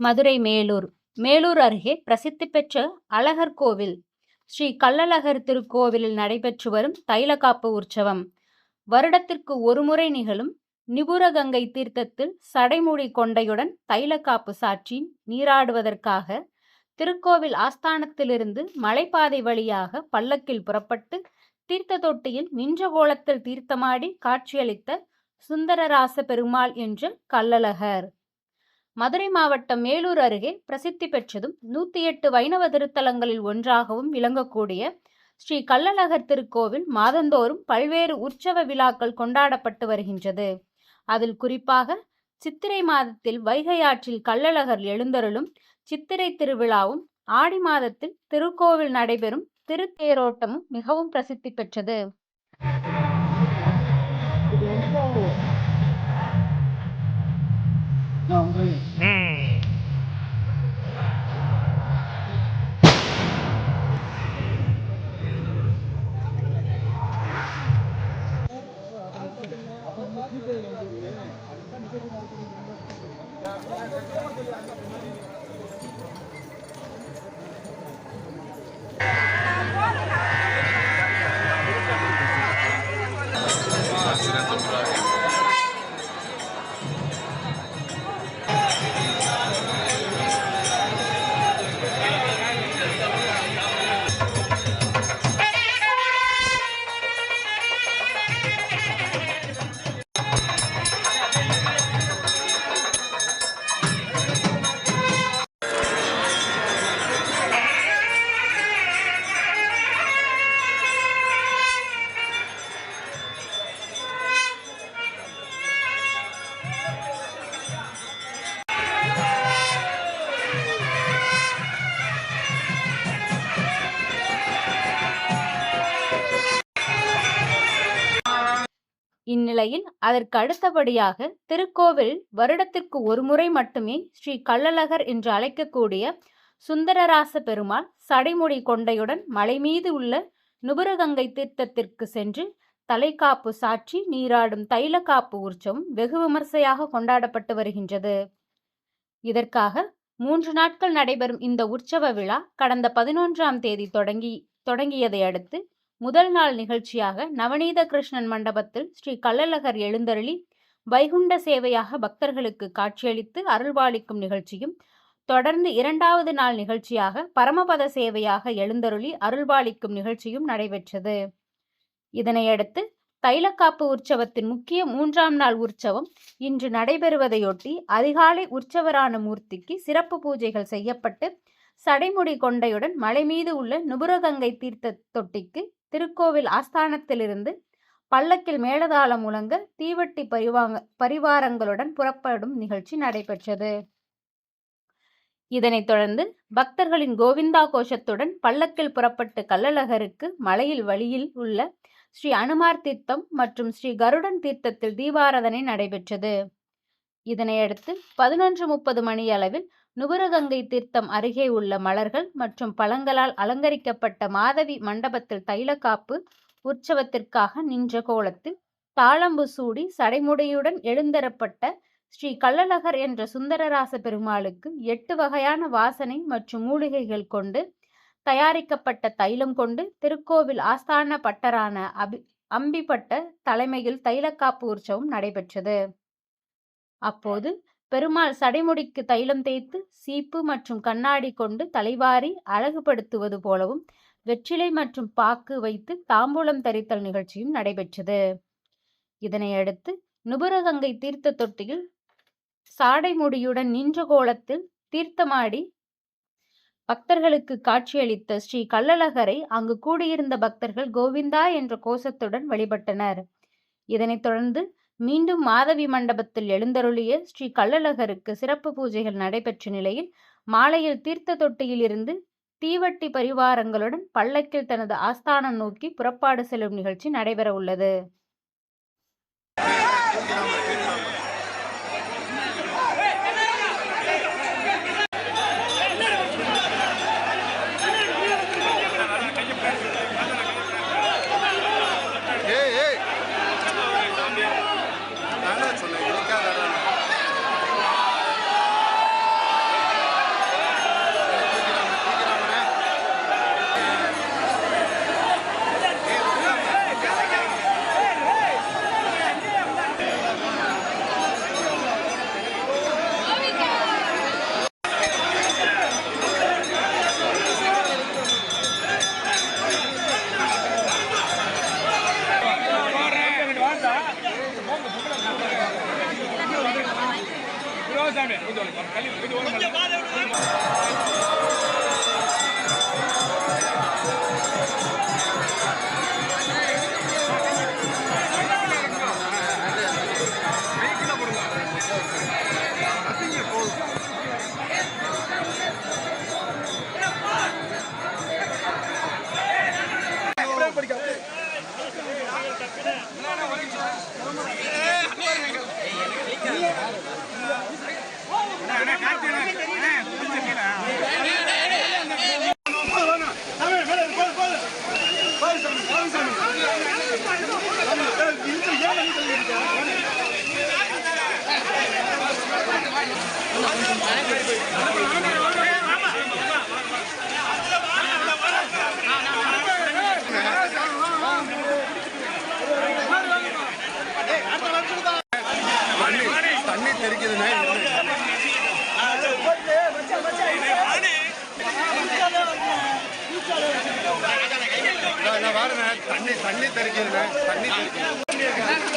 மதுரை மேலூர். மேலூர் அருகே பிரசித்தி பெற்ற அழகர் கோவில். ஸ்ரீ கள்ளழகர் திருக்கோவிலில் நடைபெற்று வரும் தைலகாப்பு உற்சவம். வருடத்திற்கு ஒருமுறை நிகழும் நிபுரகங்கை தீர்த்தத்தில் சடைமுடி கொண்டையுடன் தைலக்காப்பு சாற்றி நீராடுவதற்காக திருக்கோவில் ஆஸ்தானத்திலிருந்து மலைப்பாதை வழியாக பல்லக்கில் புறப்பட்டு தீர்த்த தொட்டியில் நின்ற கோலத்தில் தீர்த்தமாடி காட்சியளித்த சுந்தரராச பெருமாள் என்ற கள்ளழகர். மதுரை மாவட்டம் மேலூர் அருகே பிரசித்தி பெற்றதும் நூற்றி எட்டு வைணவ திருத்தலங்களில் ஒன்றாகவும் விளங்கக்கூடிய ஸ்ரீ கள்ளழகர் திருக்கோவில் மாதந்தோறும் பல்வேறு உற்சவ விழாக்கள் கொண்டாடப்பட்டு வருகின்றது. அதில் குறிப்பாக சித்திரை மாதத்தில் வைகை ஆற்றில் கள்ளழகர் எழுந்தருளும் சித்திரை திருவிழாவும் ஆடி மாதத்தில் திருக்கோவில் நடைபெறும் திருத்தேரோட்டமும் மிகவும் பிரசித்தி பெற்றது. இந்நிலையில் அதற்கு அடுத்தபடியாக திருக்கோவில் வருடத்திற்கு ஒருமுறை மட்டுமே ஸ்ரீ கள்ளழகர் என்று அழைக்கக்கூடிய சுந்தரராச பெருமாள் சடைமுடி கொண்டையுடன் மலை மீது உள்ள நுபுரகங்கை தீர்த்தத்திற்கு சென்று தலைக்காப்பு சாற்றி நீராடும் தைல காப்பு உற்சவம் வெகு விமர்சையாக கொண்டாடப்பட்டு வருகின்றது. இதற்காக மூன்று நாட்கள் நடைபெறும் இந்த உற்சவ விழா கடந்த பதினொன்றாம் தேதி தொடங்கி தொடங்கியதை அடுத்து முதல் நாள் நிகழ்ச்சியாக நவநீத கிருஷ்ணன் மண்டபத்தில் ஸ்ரீ கள்ளழகர் எழுந்தருளி வைகுண்ட சேவையாக பக்தர்களுக்கு காட்சியளித்து அருள்பாலிக்கும் நிகழ்ச்சியும் தொடர்ந்து இரண்டாவது நாள் நிகழ்ச்சியாக பரமபத சேவையாக எழுந்தருளி அருள்பாலிக்கும் நிகழ்ச்சியும் நடைபெற்றது. இதனையடுத்து தைலக்காப்பு உற்சவத்தின் முக்கிய மூன்றாம் நாள் உற்சவம் இன்று நடைபெறுவதையொட்டி அதிகாலை உற்சவரான மூர்த்திக்கு சிறப்பு பூஜைகள் செய்யப்பட்டு சடைமுடி கொண்டையுடன் மலை மீது உள்ள நுபுரகங்கை தீர்த்த தொட்டிக்கு திருக்கோவில் ஆஸ்தானத்திலிருந்து பல்லக்கில் மேலதாளம் முழங்க தீவட்டி பரிவாங்க பரிவாரங்களுடன் புறப்படும் நிகழ்ச்சி நடைபெற்றது. இதனைத் தொடர்ந்து பக்தர்களின் கோவிந்தா கோஷத்துடன் பல்லக்கில் புறப்பட்டு கள்ளழகருக்கு மலையில் வழியில் உள்ள ஸ்ரீ அனுமார் தீர்த்தம் மற்றும் ஸ்ரீ கருடன் தீர்த்தத்தில் தீபாராதனை நடைபெற்றது. இதனையடுத்து பதினொன்று முப்பது மணியளவில் நுபுரகங்கை தீர்த்தம் அருகே உள்ள மலர்கள் மற்றும் பழங்களால் அலங்கரிக்கப்பட்ட மாதவி மண்டபத்தில் தைலக்காப்பு உற்சவத்திற்காக நின்ற கோலத்தில் தாளம்பு சூடி சடைமுடியுடன் எழுந்தரப்பட்ட ஸ்ரீ கள்ளழகர் என்ற சுந்தரராச பெருமாளுக்கு எட்டு வகையான வாசனை மற்றும் மூலிகைகள் கொண்டு தயாரிக்கப்பட்ட தைலம் கொண்டு திருக்கோவில் ஆஸ்தான பட்டரான அபி அம்பிப்பட்ட தலைமையில் தைலக்காப்பு உற்சவம் நடைபெற்றது. அப்போது பெருமாள் சடைமுடிக்கு தைலம் தேய்த்து சீப்பு மற்றும் கண்ணாடி கொண்டு தலைவாரி அழகுபடுத்துவது போலவும் வெற்றிலை மற்றும் பாக்கு வைத்து தாம்பூலம் தரித்தல் நிகழ்ச்சியும் நடைபெற்றது. இதனையடுத்து நுபுரகங்கை தீர்த்த தொட்டியில் சாடை முடியுடன் நின்ற கோலத்தில் தீர்த்தமாடி பக்தர்களுக்கு காட்சியளித்த ஸ்ரீ கள்ளழகரை அங்கு கூடியிருந்த பக்தர்கள் கோவிந்தா என்ற கோஷத்துடன் வழிபட்டனர். இதனைத் தொடர்ந்து மீண்டும் மாதவி மண்டபத்தில் எழுந்தருளிய ஸ்ரீ கள்ளழகருக்கு சிறப்பு பூஜைகள் நடைபெற்ற நிலையில் மாலையில் தீர்த்த தொட்டியில் இருந்து தீவட்டி பரிவாரங்களுடன் பல்லக்கில் தனது ஆஸ்தானம் நோக்கி புறப்பாடு செல்லும் நிகழ்ச்சி நடைபெற உள்ளது தெரிக்குதுண்ணே. நான் வரேண்ணே தண்ணி தண்ணி தெரிக்கிறேன் தண்ணி தெரிக்கிறேன்